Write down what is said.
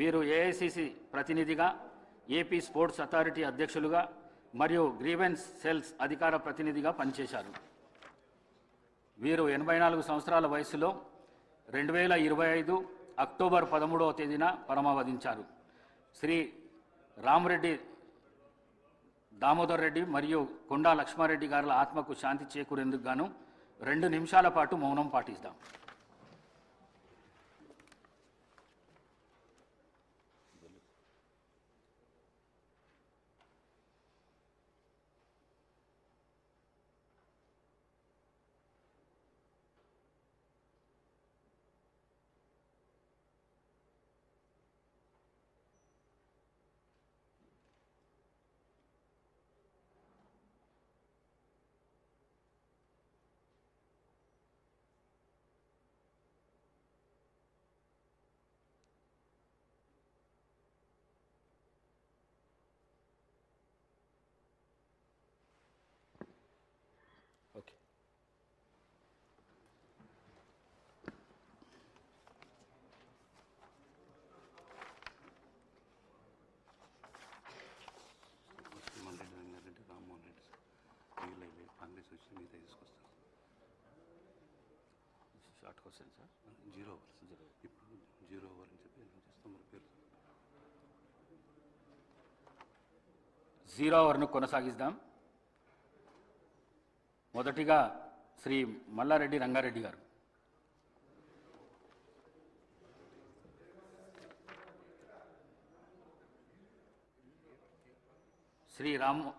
వీరు ఏఐసిసి ప్రతినిధిగా AP sports authority అధ్యక్షులుగా మరియు గ్రీవెన్స్ సెల్స్ అధికార ప్రతినిధిగా పనిచేశారు. వీరు ఎనభై నాలుగు సంవత్సరాల వయసులో రెండు వేల ఇరవై ఐదు అక్టోబర్ పదమూడవ తేదీన పరమావధించారు. శ్రీ రామరెడ్డి దామోదర్ రెడ్డి మరియు కొండా లక్ష్మారెడ్డి గారుల ఆత్మకు శాంతి చేకూరేందుకు గాను రెండు నిమిషాల పాటు మౌనం పాటిస్తాం short question sir zero overs zero ఇప్పుడు జీరో అని చెప్పి ఏం చేస్తాం మరి పేరు జీరో అవర్ను కొనసాగిద్దాం. మొదటిగా శ్రీ మల్లారెడ్డి రంగారెడ్డి గారు. శ్రీ రామ్